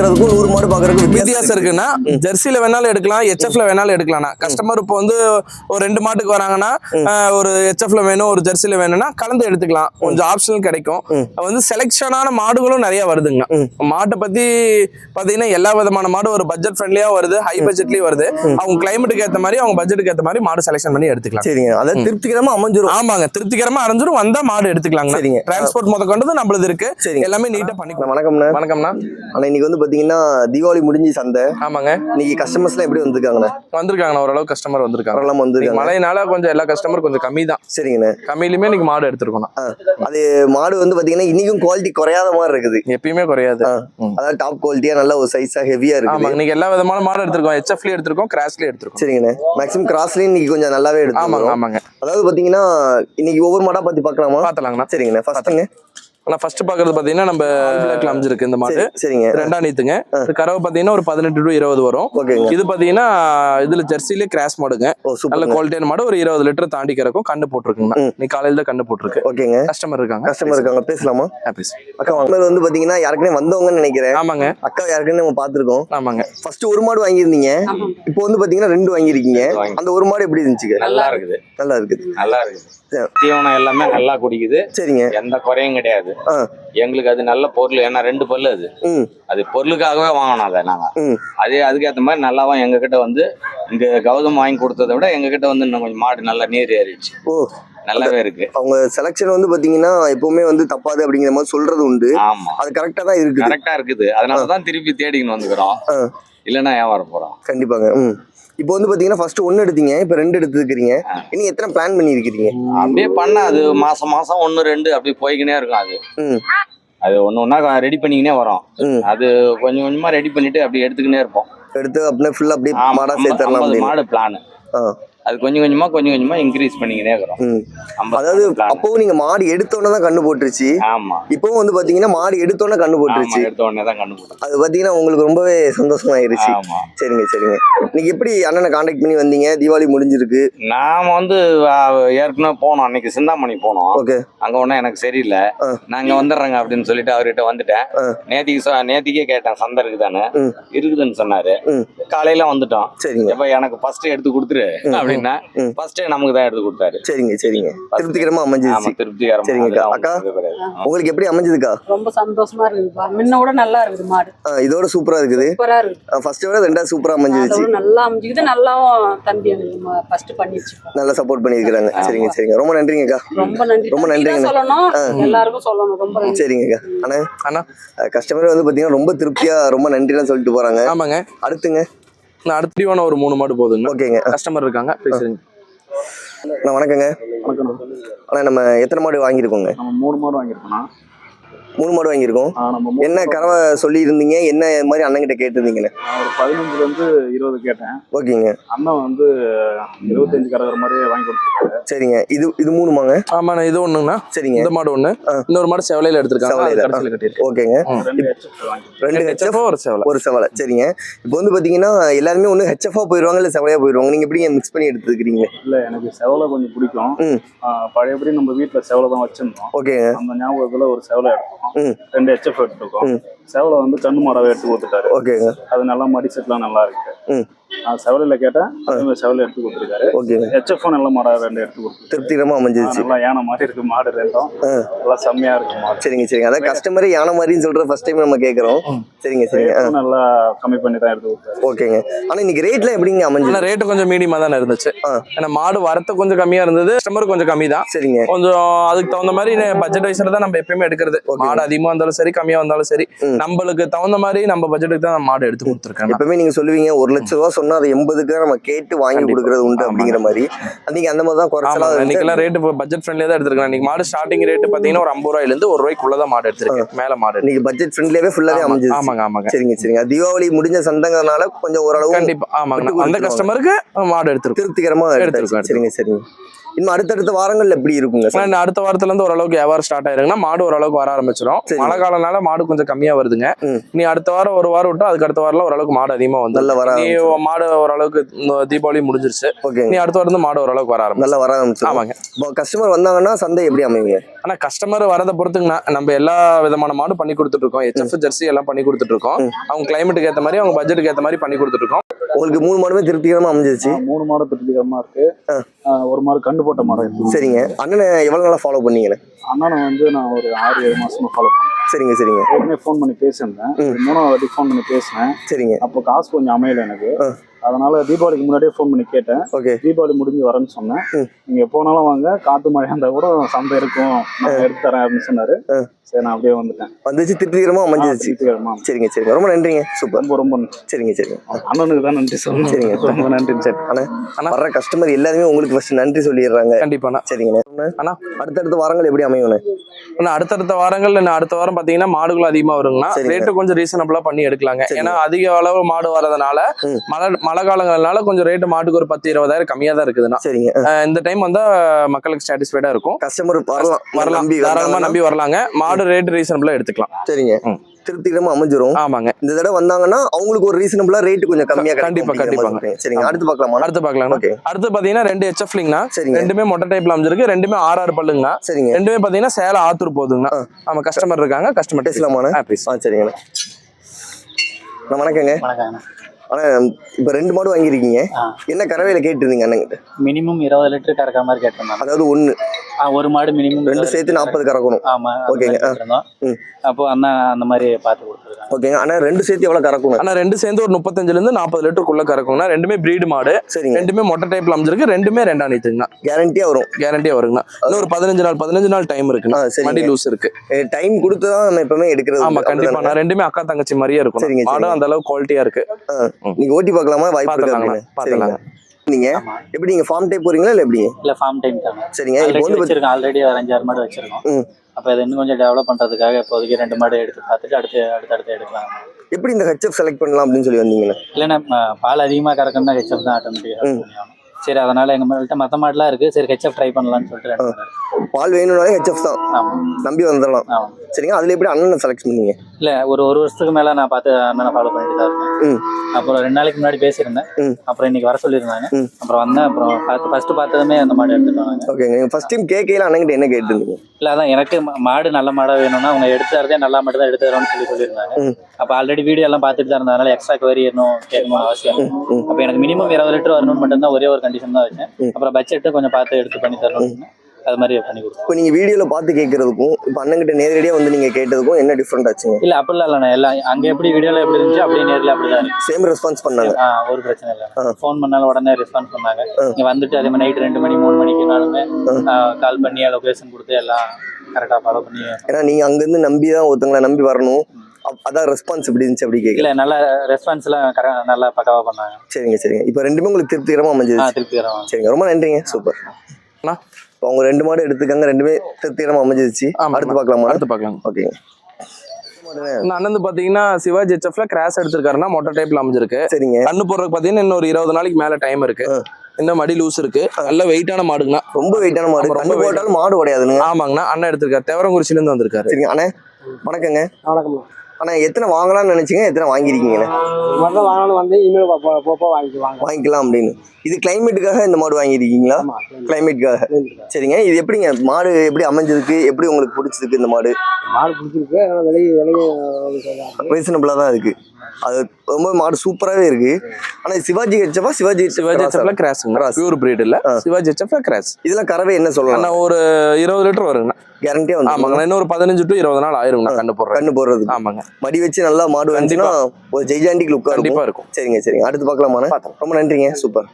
பாக்குறதுக்கும் நூறு மாடு பாக்குறதுக்கும் வித்தியாசம் இருக்குன்னா ஜெர்சில வேணாலும் எடுக்கலாம் ஹெச்எஃப்ல வேணாலும் எடுக்கலாம்னா கஸ்டமர் இப்போ வந்து ஒரு ரெண்டு மாட்டுக்கு வராங்கன்னா ஒரு ஹெச்எஃப்ல வேணும் ஒரு ஜெர்சில வேணும்னா கலந்து எடுத்துக்கலாம். கொஞ்சம் ஆப்ஷனல் கிடைக்கும். வந்து செலெக்ஷனான மாடுகளும் நிறைய வருதுங்க. மாட்டை பத்தி பாத்தீங்கன்னா எல்லா விதமான மாடு ஒரு பட்ஜெட் ஃப்ரெண்ட்லியா வருது ஹை பட்ஜெட்லயும் வருது. அவங்க கிளைமேட்டுக்கு ஏத்த மாதிரி அவங்க பட்ஜெட்டுக்கு ஏத்த மாதிரி மாடு செலெக்ஷன் பண்ணி எடுத்துக்கலாம். சரிங்க. அதாவது திருப்திகரமா அமைஞ்சிரும். ஆமாங்க. திருப்திகரமா அரைஞ்சிரும் வந்தா மாடு எடுத்துக்கலாங்க. சரிங்க. டிரான்ஸ்போர்ட் முத கொண்டது நம்மளது இருக்கு. எல்லாமே நீட்டா பண்ணிக்கலாம் வணக்கம்ண்ணா. வணக்கம்ண்ணா. ஆனா இன்னைக்கு வந்து பாத்தீங்கன்னா தீபாவளி முடிஞ்சு சந்தை. ஆமாங்க. இன்னைக்கு கஸ்டமர்ஸ் எல்லாம் எப்படி வந்திருக்காங்கண்ணா? வந்திருக்காங்க. ஓரளவு கஸ்டமர் வந்திருக்காங்க. இன்னைக்கு வந்திருக்காங்க மழைனால கொஞ்சம் எல்லா கஸ்டமர் கொஞ்சம் கம்மி தான் சரிங்கண்ணா. கம்மியிலுமே இன்னைக்கு மாடு எடுத்திருக்கோம் அது மாடு வந்து பாத்தீங்கன்னா இன்னைக்கும் குவாலிட்டி குறையாத மாதிரி இருக்குது. எப்பயுமே குறையாது. அதாவது டாப் குவாலிட்டியா நல்ல ஒரு சைஸா ஹெவியா ஆமா இருக்குது. இன்னைக்கு எல்லா விதமான மாடு எடுத்திருக்கோம். ஹெச்எஃப்லயும் எடுத்திருக்கோம் கிராஸ்லயும் எடுத்திருக்கோம். சரிங்கண்ணா. மேக்ஸிமம் கிராஸ்லயும் இன்னைக்கு கொஞ்சம் நல்லாவே ஆமாங்க எடுத்து ஆமாங்க. அதாவது பாத்தீங்கன்னா இன்னைக்கு ஒவ்வொரு மாடா பத்தி பார்க்கலாமா பாத்தலாங்கண்ணா. சரிங்கண்ணா. ஃபர்ஸ்ட்டுங்க நான் ஃபர்ஸ்ட் பாக்குறது பாத்தீங்கன்னா நம்ம பிளாக்ல அமைஞ்சிருக்கு இந்த மாடு சரிங்க. ரெண்டாம் நீத்துங்க. கறவை பாத்தீங்கன்னா ஒரு பதினெட்டு டு இருபது வரும். இது பாத்தீங்கன்னா இதுல ஜெர்சிலே கிராஸ் மாடுங்க. நல்ல குவாலிட்டியான மாடு. ஒரு இருபது லிட்டர் தாண்டி கறக்கும். கண்ணு போட்டிருக்குங்கண்ணா ம். நீ காலையில தான் கண்ணு போட்டிருக்கு. ஓகேங்க. கஸ்டமர் இருக்காங்க. கஸ்டமர் இருக்காங்க. பேசலாமா? அக்கா வாங்க வந்து பாத்தீங்கன்னா யாருக்குனே வந்தவங்கன்னு நினைக்கிறேன். ஆமாங்க. அக்கா யாருக்குன்னு நம்ம பாத்துருக்கோம். ஆமாங்க. ஃபர்ஸ்ட் ஒரு மாடு வாங்கியிருந்தீங்க. இப்போ வந்து பாத்தீங்கன்னா ரெண்டு வாங்கியிருக்கீங்க. அந்த ஒரு மாடு எப்படி இருந்துச்சுங்க? நல்லா இருக்குது. நல்லா இருக்குது. நல்லா இருக்குது. தீவனம் எல்லாமே நல்லா குடிக்குது. சரிங்க. எந்த குறையும் கிடையாது. எங்களுக்கு அது நல்ல பொருள் ஏன்னா ரெண்டு பல்லு அது. அது பொருளுக்காகவே வாங்கணும் அதை நாங்க. அதே அதுக்கேற்ற மாதிரி நல்லாவும் எங்க கிட்ட வந்து இங்க கௌதம் வாங்கி கொடுத்ததை விட எங்க கிட்ட வந்து இன்னும் கொஞ்சம் மாடு நல்லா நீர் ஏறிடுச்சு. ஓ. நல்லாவே இருக்கு. அவங்க செலெக்ஷன் வந்து பாத்தீங்கன்னா எப்பவுமே வந்து தப்பாது அப்படிங்கிற மாதிரி சொல்றது உண்டு. ஆமா. அது கரெக்டா தான் இருக்குது. கரெக்டா இருக்குது. அதனாலதான் திருப்பி தேடிக்கின்னு வந்துக்கிறோம். இல்லைன்னா ஏன் போறோம். கண்டிப்பாங்க. இப்போ வந்து பாத்தீங்கன்னா ஃபர்ஸ்ட் ஒன்னு எடுத்தீங்க இப்போ ரெண்டு எடுத்துக்கிறீங்க நீங்க எத்தனை பிளான் பண்ணியிருக்கிறீங்க? அப்படியே பண்ண அது மாசம் மாசம் ஒன்னு ரெண்டு அப்படி போய்க்கினே இருக்கும் அது. அது ஒண்ணு ஒண்ணா ரெடி பண்ணிக்கினே வரோம். அது கொஞ்சம் கொஞ்சமா ரெடி பண்ணிட்டு அப்படி எடுத்துக்கினே இருப்போம். எடுத்து அப்படியே ஃபுல்லா அப்படியே மாடா சேர்த்துடலாம் மாடு பிளான் அது கொஞ்சம் கொஞ்சமா கொஞ்சம் கொஞ்சமா இன்க்ரீஸ் இருக்கிறோம். ஐம்பது அதாவது. அப்பவும் நீங்க மாடு எடுத்தோன்னே தான் கண்ணு போட்டுருச்சு. ஆமா. இப்பவும் வந்து பாத்தீங்கன்னா மாடு எடுத்தோன்னே கண்ணு போட்டுருச்சு. எடுத்த உடனே தான் கண்டுபிடிச்சோம் அது பாத்தீங்கன்னா உங்களுக்கு ரொம்பவே சந்தோஷமாயிருச்சு. ஆமா. சரிங்க சரிங்க. நீங்க எப்படி அண்ணனை காண்டாக்ட் பண்ணி வந்தீங்க? தீபாவளி முடிஞ்சிருக்கு. நாம வந்து ஏற்கனவே போனோம். அன்னைக்கு சிந்தாமணி போனோம். ஓகே. அங்க ஒன்னும் எனக்கு சரியில்லை. நாங்க வந்துடுறேங்க அப்படின்னு சொல்லிட்டு அவர்கிட்ட வந்துட்டேன். நேத்திக்கு நேத்திக்கே கேட்டேன் சந்தை இருக்குதானே. இருக்குதுன்னு சொன்னாரு. காலையில வந்துட்டோம். சரிங்க. எப்ப எனக்கு ஃபர்ஸ்ட் எடுத்து கொடுத்துரு அப்படின்னா ம். ஃபர்ஸ்ட் நமக்கு தான் எடுத்து கொடுத்தாரு. சரிங்க சரிங்க. திருப்திகரமா அமைஞ்சிருச்சு. திருப்திகரமா சரிங்கக்கா. அக்கா? உங்களுக்கு எப்படி அமைஞ்சதுக்கா? ரொம்ப சந்தோஷமா இருக்குதுப்பா. முன்ன விட நல்லா இருக்குது மாடு. இதோட சூப்பரா இருக்குது. சூப்பரா ஃபர்ஸ்ட் விட ரெண்டாவது சூப்பரா அமைஞ்சிருச்சு. நல்லா அமைஞ்சுக்குது நல்லாவும் தம்பி ஃபர்ஸ்ட் நல்லா சப்போர்ட் பண்ணியிருக்கிறாங்க. சரிங்க சரிங்க. ரொம்ப நன்றிங்கக்கா. ரொம்ப நன்றி. ரொம்ப நன்றிங்க. சொல்லணும். எல்லாருக்கும் சொல்லணும். ரொம்ப நன்றி. சரிங்கக்கா. அண்ணா அண்ணா. கஸ்டமர் வந்து பாத்தீங்கன்னா ரொம்ப திருப்தியா ரொம்ப நன்றிலாம் சொல்லிட்டு போறாங்க. ஆமாங்க. அடுத்துங்க. நான் அடுத்த ஒரு மூணு மாடு போதுங்க ஓகேங்க. கஸ்டமர் இருக்காங்க பேசுறீங்க. அண்ணா வணக்கங்க. அண்ணா நம்ம எத்தனை மாடு வாங்கியிருக்கோங்க? நம்ம மூணு மாடு வாங்கியிருக்கோம்னா மூணு மாடு வாங்கியிருக்கோம். மூணு என்ன கறவை சொல்லி இருந்தீங்க என்ன மாதிரி அண்ணன்கிட்ட கேட்டிருந்தீங்கண்ணே நான் ஒரு பதினஞ்சுல இருந்து இருபது கேட்டேன். ஓகேங்க. அண்ணன் வந்து இருபத்தஞ்சு கறக்கிற மாதிரி வாங்கி கொடுத்துருக்காரு. சரிங்க. இது இது மூணுமாங்க? ஆமாண்ணா இது ஒண்ணுண்ணா சரிங்க. இந்த மாடு ஒண்ணு. ஆ. இன்னொரு மாடு செவலையில எடுத்திருக்காங்க. ஓகேங்க. ரெண்டு ஹெச்எஃப் வாங்கி ரெண்டு ரெண்டு ஹெச்எஃப் HF ஒரு செவலை. ஒரு செவலை. சரிங்க. இப்போ வந்து பாத்தீங்கன்னா எல்லாருமே ஒன்று ஹெச்எஃபா போயிடுவாங்க இல்லை செவலையா போயிடுவாங்க நீங்க எப்படிங்க மிக்ஸ் பண்ணி எடுத்துக்கிறீங்க? இல்ல எனக்கு செவலை கொஞ்சம் பிடிக்கும். பழையபடி நம்ம வீட்டுல செவலை தான் வச்சிருந்தோம். ஓகேங்க. அந்த ஞாபகத்துல ஒரு செவலை எடுத்தோம். ம். ரெண்டு ஹெச்எஃப் எடுத்துருக்கோம். செவலை வந்து கண்ணு மாடாவே எடுத்து கொடுத்துட்டாரு ஓகேங்க அது நல்லா மடி செட்லாம் நல்லா இருக்கு. நான் செவலையில கேட்டேன். அதே மாதிரி செவலை எடுத்து கொடுத்துருக்காரு. ஓகேங்க ஹெச்எஃப் நல்ல மாடா ரெண்டு எடுத்து கொடுத்துருக்காரு. திருப்திகரமா அமைஞ்சிருச்சு. நல்லா யானை மாதிரி இருக்கு மாடு ரெண்டும். நல்லா செம்மையா இருக்கு மாடு. சரிங்க சரிங்க. அதான் கஸ்டமரே யானை மாதிரின்னு சொல்ற ஃபர்ஸ்ட் டைம் நம்ம கேட்குறோம் சரிங்க சரிங்க. நல்லா கம்மி பண்ணி தான் எடுத்து கொடுத்தாரு. ஓகேங்க. ஆனா இன்னைக்கு ரேட்ல எப்படிங்க அமைஞ்சது ஆனா ரேட்டு கொஞ்சம் மீடியமா தானே இருந்துச்சு. ஏன்னா மாடு வரத்து கொஞ்சம் கம்மியா இருந்தது கஸ்டமர் கொஞ்சம் கம்மி தான். சரிங்க. கொஞ்சம் அதுக்கு தகுந்த மாதிரி பட்ஜெட் வைஸ்ல தான் நம்ம எப்பயுமே எடுக்கிறது. மாடு அதிகமா இருந்தாலும் சரி கம்மியா வந்தாலும் சரி. நம்மளுக்கு தகுந்த மாதிரி நம்ம பட்ஜெட்டுக்கு தான் மாடு எடுத்து கொடுத்துருக்கேன் எப்பவுமே நீங்க சொல்லுவீங்க ஒரு லட்ச ரூபா சொன்னா அதை எண்பதுக்கு தான் நம்ம கேட்டு வாங்கி. கொடுக்கறது உண்டு. அப்படிங்கிற மாதிரி. நீங்க அந்த மாதிரி தான் குறைச்சலா ஆமா இருந்து- இன்னைக்கெல்லாம் ரேட் இப்போ பட்ஜெட் ஃப்ரெண்ட்லியா தான் எடுத்திருக்கேன் இன்னைக்கு மாடு ஸ்டார்டிங் ரேட் பாத்தீங்கன்னா ஒரு ஐம்பது ரூபாயில இருந்து ஒரு ரூபாய்க்குள்ள தான் மாடு எடுத்திருக்கேன். மேல மாடு. இன்னைக்கு பட்ஜெட் ஃப்ரெண்ட்லியாவே ஃபுல்லாவே ஆமா, அமைஞ்சிருச்சு. ஆமாங்க ஆமாங்க. சரிங்க சரிங்க. தீபாவளி முடிஞ்ச சந்தைங்கிறதுனால கொஞ்சம் ஓரளவு கண்டிப்பா. ஆமாங்க. அந்த. கஸ்டமருக்கு மாடு எடுத்திருக்கோம். திருப்திகரமா எடுத்திருக்கோம். சரிங்க சரிங்க. இன்னும் அடுத்தடுத்த வாரங்கள்ல எப்படி இருக்குங்க அடுத்த வாரத்துல இருந்து ஓரளவுக்கு வியாபாரம் ஸ்டார்ட் ஆயிருங்கன்னா மாடு ஓரளவுக்கு வர ஆரம்பிச்சிடும். மழை காலனால மாடு கொஞ்சம் கம்மியா வருதுங்க. நீ அடுத்த வாரம் ஒரு வாரம் விட்டா அதுக்கு அடுத்த வாரம் ஓரளவுக்கு மாடு அதிகமா வந்து நல்ல வர நீ மாடு ஓரளவுக்கு தீபாவளி முடிஞ்சிருச்சு. ஓகே நீ அடுத்த வாரம் மாடு ஓரளவுக்கு வர ஆரம்பிச்சு நல்லா வர ஆரம்பிச்சிடும் ஆமாங்க. இப்போ கஸ்டமர் வந்தாங்கன்னா சந்தை எப்படி அமைவீங்க ஆனா கஸ்டமர் வரதை பொறுத்துங்கண்ணா நம்ம எல்லா விதமான மாடு பண்ணி கொடுத்துட்டு இருக்கோம். ஹெச்எஃப் ஜெர்சி எல்லாம் பண்ணி கொடுத்துட்டு இருக்கோம். அவங்க கிளைமேட்டுக்கு ஏத்த மாதிரி அவங்க பட்ஜெட்டுக்கு ஏத்த மாதிரி பண்ணி கொடுத்துட்டு இருக்கோம். உங்களுக்கு மூணு மாடுமே திருப்திகரமா அமைஞ்சிருச்சு? ஆ, மூணு மாடு திருப்திகரமா இருக்கு. ஒரு மாடு கண்டு போட்ட இருக்கு சரிங்க. அண்ணனை எவ்வளவு நாளா ஃபாலோ பண்ணீங்கண்ணே அண்ணனை வந்து நான் ஒரு ஆறு ஏழு மாசமா ஃபாலோ பண்றேன். சரிங்க சரிங்க. ஏற்கனவே ஃபோன் பண்ணி பேசியிருந்தேன். மூணாவது வாட்டி ஃபோன் பண்ணி பேசினேன். சரிங்க. அப்போ காசு கொஞ்சம் அமையல எனக்கு. அதனால தீபாவளிக்கு முன்னாடியே ஃபோன் பண்ணி கேட்டேன். ஓகே. தீபாவளி முடிஞ்சு வரேன்னு சொன்னேன். நீங்க எப்போனாலும் வாங்க காத்து மழையா இருந்தா கூட சந்தை இருக்கும். நான் எடுத்து தரேன் அப்படின்னு சொன்னாரு. சரி நான் அப்படியே வந்துட்டேன். வந்துச்சு திருப்திகரமா அமைஞ்சிருச்சு. திருப்திகரமா. சரிங்க சரிங்க. ரொம்ப நன்றிங்க. சூப்பர். ரொம்ப ரொம்ப சரிங்க சரிங்க. அண்ணனுக்கு தான் நன்றி சொல்லணும். சரிங்க. ரொம்ப நன்றி சரி அண்ணா அண்ணா. வர்ற கஸ்டமர் எல்லாருமே உங்களுக்கு ஃபர்ஸ்ட் நன்றி சொல்லிடுறாங்க. கண்டிப்பாண்ணா சரிங்கண்ணே அண்ணா. அடுத்தடுத்த வாரங்கள் எப்படி அமையும்ண்ணே? ஆனா அடுத்தடுத்த வாரங்கள்ல இன்னும் அடுத்த வாரம் பாத்தீங்கன்னா மாடுகள் அதிகமா வருங்கன்னா சரிங்க. ரேட்டு கொஞ்சம் ரீசனபிளா பண்ணி எடுக்கலாங்க. ஏன்னா அதிக அளவு மாடு வரதுனால. மழை மழை காலங்கள்னால கொஞ்சம் ரேட்டு மாட்டுக்கு ஒரு பத்து இருபதாயிரம் கம்மியா தான் இருக்குதுண்ணா. சரிங்க. இந்த டைம் வந்தா மக்களுக்கு சாட்டிஸ்ஃபைடா இருக்கும். கஸ்டமர் வரலாம். வரலாம். நம்பி தாராளமா வந்தாங்கன்னா- நம்பி வரலாங்க. மாடு ரேட் ரீசனபிளா எடுத்துக்கலாம். சரிங்க. திருப்திகரமா அமைஞ்சிரும். ஆமாங்க. இந்த தடவை வந்தாங்கன்னா அவங்களுக்கு ஒரு ரீசனபிளா ரேட் கொஞ்சம் கம்மியா கண்டிப்பா, கண்டிப்பாங்க. சரிங்க அடுத்து பார்க்கலாமா? அடுத்து பார்க்கலாம் ஓகே. அடுத்து பாத்தீங்கன்னா ரெண்டு ஹெச்எஃப்லிங்கண்ணா சரிங்க. ரெண்டுமே மொட்டை டைப்ல அமைஞ்சிருக்கு. ரெண்டுமே ஆறு ஆறு பல்லுங்கண்ணா. சரிங்க. ரெண்டுமே பாத்தீங்கன்னா சேலம் ஆத்தூர் போகுதுங்கண்ணா ஆ. நம்ம கஸ்டமர் இருக்காங்க கஸ்டமர் சரிங்கண்ணே. அண்ணா, வணக்கங்க. வணக்கங்க ஆனா இப்ப ரெண்டு மாடு வாங்கியிருக்கீங்க. ஆ. என்ன கறவையில கேட்டிருந்தீங்க அண்ணங்கிட்ட? மினிமம் இருபது லிட்டர் கறக்கிற மாதிரி கேட்டிருந்தோம் அதாவது ஒண்ணு. ஆ, ஒரு மாடு மினிமம் ரெண்டு சேர்த்து நாற்பது கறக்கணும். ஆமா ஓகேங்க. அப்போ அண்ணா அந்த மாதிரி பார்த்து கொடுத்துருக்காங்க. ஓகேங்க. ஆனா ரெண்டு சேர்த்து எவ்வளவு கறக்கணும்? ஆனா ரெண்டு சேர்ந்து ஒரு முப்பத்தஞ்சுல இருந்து நாற்பது லிட்டருக்குள்ள கறக்குங்கண்ணா ரெண்டுமே பிரீடு மாடு. சரிங்க. ரெண்டுமே மொட்டை டைப்ல அமைஞ்சிருக்கு ரெண்டுமே ரெண்டாம் நீத்துங்கண்ணா கேரண்டியா வரும். கேரண்டியா வருங்கண்ணா. இன்னும் ஒரு பதினஞ்சு நாள் பதினஞ்சு நாள் டைம் இருக்குண்ணா. வண்டி லூஸ் இருக்கு. டைம் கொடுத்து தான் நம்ம எப்பவுமே எடுக்கிறது. ஆமா உண்டு. கண்டிப்பா. அப்படிதானே? நான் ரெண்டுமே அக்கா தங்கச்சி மாதிரியே இருக்கும் மாடும். அந்த அளவுக்கு குவாலிட்டியா இருக்கு. நீங்க ஓட்டி பார்க்கலாமா? வாய்ப்பு இருக்கு சரிங்க. நீங்க எப்படி நீங்க ஃபார்ம் டைப் போறீங்களா இல்ல எப்படிங்க இல்ல ஃபார்ம் டைம் தானே. சரிங்க. இப்போ ஆல்ரெடி வந்து வச்சிருக்கோம். ஆல்ரெடி ஒரு அஞ்சாறு மாடு வச்சிருக்கோம். அப்போ இதை இன்னும் கொஞ்சம் டெவலப் பண்றதுக்காக இப்போதைக்கு ரெண்டு மாடு எடுத்து பார்த்துட்டு அடுத்து அடுத்தடுத்து எடுக்கலாம். எப்படி இந்த ஹெச்எஃப் செலக்ட் பண்ணலாம் அப்படின்னு சொல்லி வந்தீங்களா இல்லைன்னா பால் அதிகமாக கறக்கணும்னா ஹெச்எஃப் தான் ஆட்டோமேட்டிக்காக. சரி அதனால எங்க மேல்கிட்ட மற்ற மாடுலாம் இருக்கு. சரி ஹெச்எஃப் ட்ரை பண்ணலாம்னு சொல்லிட்டு. பால் வேணும்னாலே ஹெச்எஃப் தான். ஆமா. நம்பி வந்துடலாம். ஆமா. சரிங்க. அதுல எப்படி அண்ணனை செலக்ட் பண்ணீங்க? இல்ல ஒரு ஒரு வருஷத்துக்கு மேல நான் பார்த்து அண்ணனை ஃபாலோ பண்ணிட்டு தான் இருக்கேன். அப்புறம் ரெண்டு நாளைக்கு முன்னாடி பேசியிருந்தேன். அப்புறம் இன்னைக்கு வர சொல்லியிருந்தாங்க. அப்புறம் வந்தேன். அப்புறம் பார்த்து ஃபர்ஸ்ட் பார்த்ததுமே அந்த மாடு எடுத்துட்டு வந்தாங்க. ஓகேங்க. ஃபர்ஸ்ட் டைம் கேட்கல அண்ணன்கிட்ட என்ன கேட்டிருந்தீங்க? இல்ல அதான் எனக்கு மாடு நல்ல மாடா வேணும்னா அவங்க எடுத்து தரதே நல்ல மாடு தான் எடுத்து தரோம்னு சொல்லி சொல்லியிருந்தாங்க. அப்ப ஆல்ரெடி வீடியோ எல்லாம் பார்த்துட்டு தான் இருந்ததுனால எக்ஸ்ட்ரா குவரி இன்னும் கேட்கணும்னு அவசியம். அப்ப எனக்கு மினிமம் இருபது லிட்டர் வரணும்னு மட்டும்தான் ஒரே ஒரு கண்டிஷன் தான் வச்சேன். அப்புறம் பட்ஜெட்டு கொஞ்சம் பார்த்து எடுத்து பண்ணி தரணும் அது மாதிரி பண்ணி கொடுத்தேன். இப்போ நீங்க வீடியோல பார்த்து கேட்கறதுக்கும் இப்போ அண்ணன்கிட்ட நேரடியா வந்து நீங்க கேட்டதுக்கும் என்ன டிஃப்ரெண்ட் ஆச்சுங்க? இல்ல அப்படிலாம் இல்லைண்ணா எல்லாம் அங்க எப்படி வீடியோல எப்படி இருந்துச்சு அப்படியே நேர்ல அப்படிதான் இருக்கு. சேம் ரெஸ்பான்ஸ் பண்ணாங்க. ஆ, ஒரு பிரச்சனை இல்லை. ஃபோன் பண்ணாலும் உடனே ரெஸ்பான்ஸ் பண்ணாங்க. இங்க வந்துட்டு அதே மாதிரி நைட் ரெண்டு மணி மூணு மணிக்குனாலுமே கால் பண்ணி லொகேஷன் கொடுத்து எல்லாம் கரெக்டா ஃபாலோ பண்ணி. ஏன்னா நீங்க அங்கிருந்து நம்பி தான் ஒருத்தங்களை நம்பி வரணும். அப்- அதான் ரெஸ்பான்ஸ் எப்படி இருந்துச்சு அப்படி கேட்கல இல்ல நல்ல ரெஸ்பான்ஸ் எல்லாம் கரெக்டா நல்லா பக்காவா பண்ணாங்க. சரிங்க சரிங்க. இப்போ ரெண்டுமே உங்களுக்கு திருப்திகரமா ஆ அமைஞ்சது திருப்பி தரோம் சரிங்க ரொம்ப நன்றிங்க. சூப்பர். அண்ணா. இப்போ அவங்க ரெண்டு மாடு எடுத்துக்காங்க ரெண்டுமே திருப்திகரமா அமைஞ்சிருச்சு. அடுத்து பார்க்கலாமா? அடுத்து பார்க்கலாம். ஓகேங்க அண்ணன் வந்து பாத்தீங்கன்னா சிவாஜி ஹெச்எஃப்ல கிராஸ் எடுத்திருக்காருன்னா மொட்டை டைப்ல அமைஞ்சிருக்கு. சரிங்க. கண்ணு போடுறதுக்கு பாத்தீங்கன்னா இன்னும் ஒரு இருபது நாளைக்கு மேல டைம் இருக்கு. இன்னும் மடி லூஸ் இருக்கு. நல்ல வெயிட்டான மாடுங்கண்ணா. ரொம்ப வெயிட்டான மாடு. ரொம்ப. போட்டாலும் மாடு உடையாதுங்க. ஆமாங்கண்ணா. அண்ணன் எடுத்திருக்காரு. தேவரங்குறிச்சில இருந்து வந்திருக்காரு. சரிங்க அண்ணே. வணக்கங்க. வணக்கம் அண்ணா எத்தனை வாங்கலாம்னு நினைச்சீங்க? எத்தனை வாங்கியிருக்கீங்கண்ணே முதல்ல வாங்கணும் வந்து இனிமேல் போப்போ வாங்கிக்குவாங்க. வாங்கிக்கலாம் அப்படின்னு. இது கிளைமேட்டுக்காக இந்த மாடு வாங்கியிருக்கீங்களா? கிளைமேட்டுக்காக சரிங்க. இது எப்படிங்க? மாடு எப்படி அமைஞ்சதுக்கு எப்படி உங்களுக்கு பிடிச்சதுக்கு இந்த மாடு? மாடு பிடிச்சிருக்கு விலை விலையும் ரீசனபிளா தான் இருக்கு. அது ரொம்ப மாடு சூப்பராகவே இருக்கு. ஆனா சிவாஜி ஹெச்சப்பா சிவாஜி சிவாஜி? ஹெச்எஃப்ல Cross. பியூர் பிரீட் இல்ல. சிவாஜி ஹெச்எஃப்ல கிராஸ் இதெல்லாம் கறவை என்ன சொல்லலாம் அண்ணா ஒரு இருபது லிட்டர் வருங்கண்ணா. கேரண்டியா வந்து ஆமாங்கண்ணா இன்னும் ஒரு பதினஞ்சு டு இருபது நாள் ஆயிருங்கண்ணா கண்ணு போடுறேன் கண்ணு போடுறது ஆமாங்க. மடி வச்சு நல்லா மாடு வந்துச்சுன்னா ஒரு ஜெய்ஜாண்டிக் லுக்கா கண்டிப்பா இருக்கும். சரிங்க சரிங்க. அடுத்து பார்க்கலாமாண்ணே? ரொம்ப நன்றிங்க. சூப்பர்.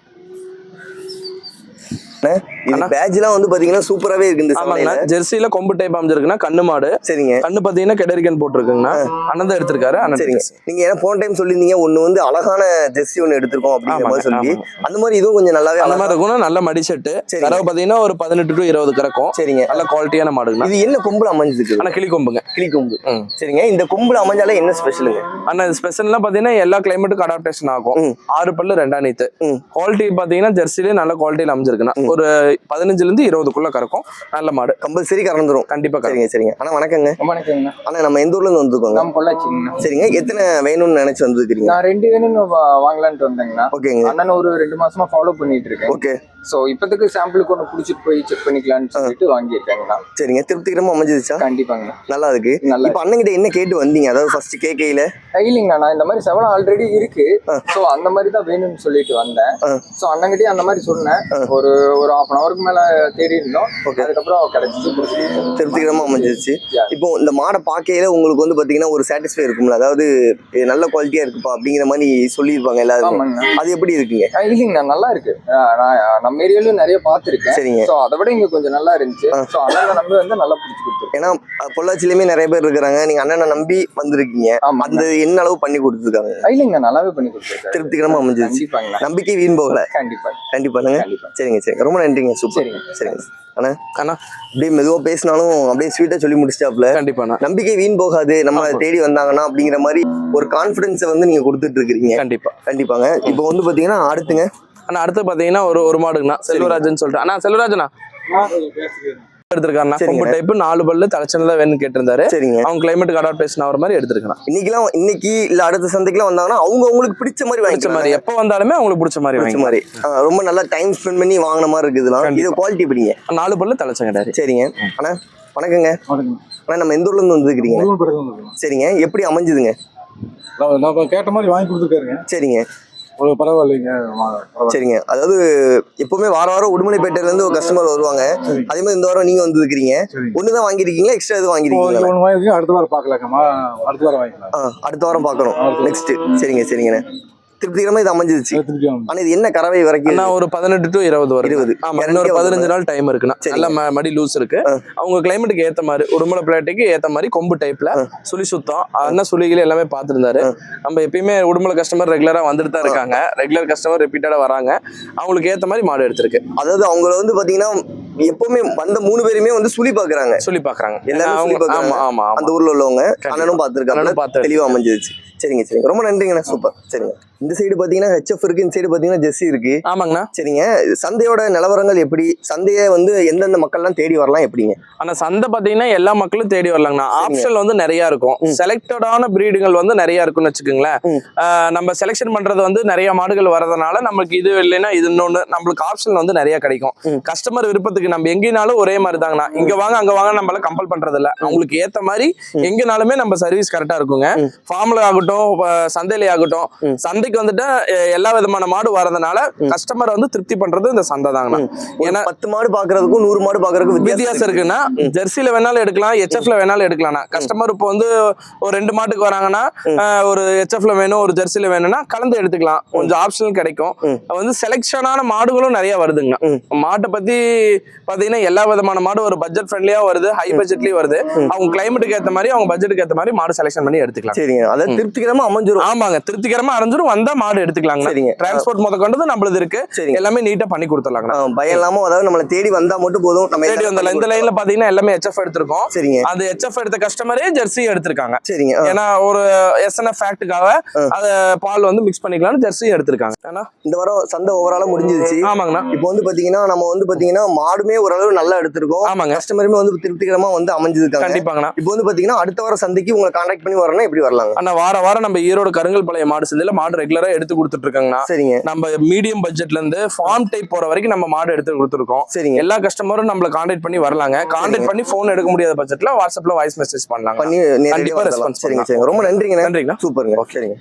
பேட்ச்லாம் வந்து பாத்தீங்கன்னா சூப்பராகவே இருக்கு இந்த ஆமாங்கண்ணா. ஜெர்சியில கொம்பு டைப் அமைஞ்சிருக்குன்னா கண்ணு மாடு. சரிங்க. கண்ணு பாத்தீங்கன்னா கெடரிக்கன் போட்டிருக்குங்கண்ணா. அண்ணன் எடுத்திருக்காரு அண்ணன் சரிங்க. நீங்க ஏன்னா போன டைம் சொல்லியிருந்தீங்க ஒண்ணு வந்து அழகான ஜெர்சி ஒண்ணு எடுத்திருக்கோம் அப்படிங்கிற மாதிரி சொல்லி. அந்த மாதிரி இதுவும் கொஞ்சம் நல்லாவே அந்த மாதிரி இருக்கும்னா நல்ல மடி செட்டு. கறவை பாத்தீங்கன்னா ஒரு பதினெட்டு டு இருபது கறக்கும். சரிங்க. நல்ல குவாலிட்டியான மாடுங்கண்ணா. இது என்ன கொம்புல அமைஞ்சிருக்கு? ஆனா கிளி கொம்புங்க கிளி கொம்பு. சரிங்க. இந்த கொம்புல அமைஞ்சாலே என்ன ஸ்பெஷலுங்க ஆனா ஸ்பெஷல்லாம் பாத்தீங்கன்னா எல்லா கிளைமேட்டுக்கும் அடாப்டேஷன் ஆகும். ஆறு பல்லு ரெண்டா நீத்து. குவாலிட்டி பாத்தீங்கன்னா ஜெர்சிலே நல்ல குவாலிட்டியில அமைஞ்சிருக்குண்ணா. ஒரு பதினஞ்சுல இருந்து இருபதுக்குள்ள கறக்கும். நல்ல மாடு. கம்பல்சரி கறந்துரும். கண்டிப்பா கறக்கும். சரிங்க சரிங்க. அண்ணா வணக்கங்க. வணக்கங்கண்ணா. அண்ணா நம்ம எந்த ஊர்ல இருந்து வந்திருக்கோங்க நான் பொள்ளாச்சிங்கண்ணா சரிங்க. எத்தனை வேணும்னு நினைச்சு வந்திருக்கீங்க நான் ரெண்டு வேணும்னு வாங்கலான்ட்டு வந்தேங்கண்ணா. ஓகேங்க. அண்ணன் ஒரு ரெண்டு மாசமா ஃபாலோ பண்ணிட்டு இருக்கேன். ஓகே. ஸோ இப்போதைக்கு சாம்பிளுக்கு ஒன்று பிடிச்சிட்டு போய் செக் பண்ணிக்கலாம்னு சொல்லிட்டு வாங்கியிருக்கேங்கண்ணா. சரிங்க. திருப்திகரமா அமைஞ்சிருச்சா? கண்டிப்பாங்கண்ணா. நல்லா இருக்கு. நல்லா இப்போ அண்ணங்கிட்ட என்ன கேட்டு வந்தீங்க? அதாவது ஃபர்ஸ்ட் கேக்கையில? இல்லைங்கண்ணா. நான் இந்த மாதிரி செவலம் ஆல்ரெடி இருக்கு. ஸோ அந்த மாதிரி தான் வேணும்னு சொல்லிட்டு வந்தேன். ஸோ அண்ணங்கிட்டே அந்த மாதிரி சொன்னேன். ஒரு ஒரு ஹாஃப் அன் ஹவருக்கு மேல தேடி இருந்தோம். Okay. அதுக்கப்புறம் கிடைச்சிச்சு பிடிச்சிட்டு திருப்திகரமா அமைஞ்சிருச்சு. இப்போ இந்த மாடை பார்க்கையில உங்களுக்கு வந்து பாத்தீங்கன்னா ஒரு சாட்டிஸ்ஃபை இருக்கும்ல? அதாவது நல்ல குவாலிட்டியா இருக்குப்பா அப்படிங்கிற மாதிரி சொல்லியிருப்பாங்க எல்லாரும். அது எப்படி இருக்குங்க? இல்லைங்கண்ணா நல்லா இருக்கு. நான் நம்ம ஏரியாலையும் நிறைய பார்த்துருக்கேன். சரிங்க. ஸோ அதை விட இங்க கொஞ்சம் நல்லா இருந்துச்சு. ஸோ அண்ணனை நம்பி வந்து நல்லா பிடிச்சி கொடுத்துருக்கேன் ஏன்னா அஹ், பொள்ளாச்சியிலுமே நிறைய பேர் இருக்கிறாங்க. நீங்க அண்ணனை நம்பி வந்திருக்கீங்க. அந்த என்ன அளவு பண்ணி கொடுத்துருக்காங்க? இல்லைங்கண்ணா நல்லாவே பண்ணி கொடுத்துருக்காரு. திருப்திகரமா அமைஞ்சிருச்சு. நம்பிக்கை வீண் போகல. கண்டிப்பா. கண்டிப்பாங்க கண்டிப்பா. சரிங்க. ரொம்ப நன்றிங்க சூப்பர் சரிங்க. சரிங்க. அண்ணா அண்ணா அப்படியே மெதுவா பேசினாலும் அப்படியே ஸ்வீட்டா சொல்லி முடிச்சிட்டாப்ல. கண்டிப்பாண்ணா நம்பிக்கை வீண் போகாது. நம்ம. தேடி வந்தாங்கன்னா அப்படிங்கிற மாதிரி ஒரு கான்பிடன்ஸை வந்து நீங்க கொடுத்துட்டு இருக்கிறீங்க. கண்டிப்பா. கண்டிப்பாங்க. இப்போ வந்து பாத்தீங்கன்னா அடுத்துங்க. அண்ணா அடுத்து பாத்தீங்கன்னா ஒரு ஒரு மாடுங்கண்ணா. செல்வராஜன் சொல்லிட்டு. அண்ணா செல்வராஜனா எடுத்திருக்காருண்ணா சரிங்க. கொம்பு டைப் நாலு பல்லு தலைச்சனதா வேணும்னு கேட்டிருந்தாரு. சரிங்க. அவங்க கிளைமேட்டுக்கு அடாப்டேஷன் ஆகிற மாதிரி எடுத்திருக்கான் இன்னைக்கெல்லாம் இன்னைக்கு இல்ல அடுத்த சந்தைக்குலாம் வந்தாங்கன்னா அவங்க அவங்களுக்கு பிடிச்ச மாதிரி வாங்கிச்ச மாதிரி எப்போ வந்தாலுமே அவங்களுக்கு பிடிச்ச மாதிரி பிடிச்ச வாங்கி மாதிரி ரொம்ப நல்லா டைம் ஸ்பெண்ட் பண்ணி வாங்கின மாதிரி இருக்குது இதெல்லாம். இது. குவாலிட்டி எப்படிங்க? நாலு பல்லு தலைச்சம் கிடையாது சரிங்க. அண்ணா வணக்கங்க. அண்ணா நம்ம எந்த ஊர்ல இருந்து வந்துருக்கிறீங்க? சரிங்க. எப்படி அமைஞ்சுதுங்க? கேட்ட மாதிரி வாங்கி கொடுத்துருக்காருங்க. சரிங்க. பரவாயில்லைங்க. சரிங்க. அதாவது எப்பவுமே வார வாரம் உடுமலைப்பேட்டையில இருந்து ஒரு கஸ்டமர் வருவாங்க. அதே மாதிரி இந்த வாரம் நீங்க வந்துருக்கீங்க சரி. ஒண்ணுதான் வாங்கிருக்கீங்களா எக்ஸ்ட்ரா எதுவும் வாங்கிருக்கீங்களா ஒன்று வாங்கி அடுத்த வாரம் பார்க்கலாங்கம்மா. அடுத்த வாரம் வாங்கிக்கலாம். ஆ, அடுத்த வாரம் பார்க்கணும். அடுத்த நெக்ஸ்ட் சரிங்க சரிங்கண்ணே. திருப்திகரமா இது அமைஞ்சிருச்சு. ஆனா இது என்ன கறவை வரைக்கும் அண்ணா ஒரு பதினெட்டு டு இருபது வரும். இருபது. ஆமா இன்னொரு பதினஞ்சு நாள் டைம் சரிங்க. நல்ல மடி லூஸ் இருக்கு. அவங்க கிளைமேட்டுக்கு ஏத்த மாதிரி உடுமலை பிளாட்டுக்கு ஏத்த மாதிரி கொம்பு டைப்ல சுழி சுத்தம் அண்ணன் சுழிகள் எல்லாமே பார்த்துருந்தாரு. ஆ. நம்ம எப்பயுமே உடுமலை கஸ்டமர் ரெகுலரா வந்துட்டு தான் இருக்காங்க. ரெகுலர் கஸ்டமர் ரிப்பீட்டடா வராங்க. அவங்களுக்கு ஏத்த மாதிரி மாடு எடுத்திருக்கு. அதாவது அவங்கள வந்து பாத்தீங்கன்னா எப்பவுமே வந்த மூணு பேருமே வந்து சுழி பாக்குறாங்க. சொல்லி பாக்குறாங்க. எல்லாரும். ஆமா ஆமா அந்த ஊர்ல உள்ளவங்க. அண்ணனும் பார்த்து தெளிவா அமைஞ்சிருச்சு. சரிங்க சரிங்க. ரொம்ப நன்றிங்கண்ணா. சூப்பர். சரிங்க. இந்த சைடு பாத்தீங்கன்னா ஹெச்எஃப் இருக்கு இந்த சைடு பாத்தீங்கன்னா ஜெர்சி இருக்கு. ஆமாங்கண்ணா. சரிங்க. சந்தையோட நிலவரங்கள் எப்படி? சந்தையை வந்து எந்தெந்த மக்கள்லாம் தேடி வரலாம் எப்படிங்க? ஆனா சந்தை பாத்தீங்கன்னா எல்லா மக்களும் தேடி வரலாங்கண்ணா. ஆப்ஷன் வந்து நிறைய இருக்கும். செலக்டடான பிரீடுகள் வந்து நிறைய இருக்கும்னு வச்சுக்கோங்களேன். நம்ம செலெக்ஷன் பண்றது வந்து நிறைய மாடுகள் வரதுனால நமக்கு இது இல்லைன்னா இது இன்னொன்னு நம்மளுக்கு ஆப்ஷன் வந்து நிறைய கிடைக்கும். கஸ்டமர் விருப்பத்துக்கு நம்ம எங்கேனாலும் ஒரே மாதிரி தாங்கண்ணா இங்க வாங்க அங்க வாங்க நம்மள கம்பல் பண்றது இல்ல அவங்களுக்கு ஏத்த மாதிரி எங்கனாலுமே நம்ம சர்வீஸ் கரெக்டா இருக்குங்க. ஃபார்ம்ல ஆகட்டும் சந்தையில ஆகட்டும். ம். சந்தைக்கு வந்துட்டு எல்லா விதமான மாடு வரதுனால கஸ்டமர் வந்து திருப்தி பண்றது இந்த சந்தை தாங்கண்ணா. ஏன்னா பத்து மாடு பாக்குறதுக்கும் நூறு மாடு பாக்குறதுக்கும் வித்தியாசம் இருக்குன்னா ஜெர்சில வேணாலும் எடுக்கலாம் ஹெச்எஃப்ல வேணாலும் எடுக்கலாம்னா கஸ்டமர் இப்போ வந்து ஒரு ரெண்டு மாட்டுக்கு வராங்கன்னா ஒரு ஹெச்எஃப்ல வேணும் ஒரு ஜெர்சில வேணும்னா கலந்து எடுத்துக்கலாம். கொஞ்சம் ஆப்ஷனல் கிடைக்கும். வந்து செலெக்ஷனான மாடுகளும் நிறைய வருதுங்க. மாட்டை பத்தி பாத்தீங்கன்னா எல்லா விதமான மாடு ஒரு பட்ஜெட் ஃப்ரெண்ட்லியா வருது ஹை பட்ஜெட்லயும் வருது. அவங்க கிளைமேட்டுக்கு ஏத்த மாதிரி அவங்க பட்ஜெட்டுக்கு ஏத்த மாதிரி மாடு செலெக்ஷன் பண்ணி எடுத்துக்கலாம். சரிங்க. அதாவது. திருப்திகரமா அமைஞ்சிரும். ஆமாங்க. திருப்திகரமா அரைஞ்சிரும் வந்தா மாடு எடுத்துக்கலாங்க சரிங்க. டிரான்ஸ்போர்ட் முத கொண்டது நம்மளது இருக்கு. எல்லாமே நீட்டா பண்ணி கொடுத்துடலாங்க பயம் இல்லாம அதாவது நம்மளை தேடி வந்தா மட்டும் போதும். நம்ம தேடி வந்தல இந்த லைன்ல பாத்தீங்கன்னா எல்லாமே ஹெச்எஃப் எடுத்திருக்கோம். சரிங்க. அந்த ஹெச்எஃப் எடுத்த கஸ்டமரே ஜெர்சி எடுத்திருக்காங்க. சரிங்க. ஏன்னா ஒரு எஸ்என்எஃப் ஃபேக்ட்டுக்காக. அத பால் வந்து மிக்ஸ் பண்ணிக்கலாம்னு ஜெர்சி எடுத்திருக்காங்க. ஏன்னா இந்த வாரம் சந்தை ஓவராலா முடிஞ்சிருச்சு. ஆமாங்கண்ணா. இப்போ வந்து பாத்தீங்கன்னா நம்ம வந்து பாத்தீங்கன்னா மாடுமே ஓரளவு நல்லா எடுத்திருக்கோம். ஆமாங்க. கஸ்டமருமே வந்து திருப்திகரமா வந்து அமைஞ்சிருக்காங்க. கண்டிப்பாங்கண்ணா. இப்போ வந்து பாத்தீங்கன்னா அடுத்த வாரம் சந்தைக்கு உங்களை கான்டாக்ட் பண்ணி வரணும் எப்படி வரலாங்க? அண்ணா வார வாரம் நம்ம ஈரோடு கருங்கல் பழைய மாடு சந்தையில மாடு ரெகுலரா எடுத்து கொடுத்துட்டு இருக்காங்கண்ணா சரிங்க. நம்ம மீடியம் பட்ஜெட்ல இருந்து ஃபார்ம் டைப் போற வரைக்கும் நம்ம மாடு எடுத்து கொடுத்துருக்கோம். சரிங்க. எல்லா கஸ்டமரும் நம்மள கான்டாக்ட் பண்ணி வரலாங்க. கான்டாக்ட் பண்ணி ஃபோன் எடுக்க முடியாத பட்ஜெட்ல வாட்ஸ்அப்ல வாய்ஸ் மெசேஜ் பண்ணலாங்க. பண்ணி கண்டிப்பா சரிங்க பண்ணலாம். சரிங்க. ரொம்ப நன்றிங்கண்ணா. நன்றிங்கண்ணா. சூப்பருங்க சரிங்க.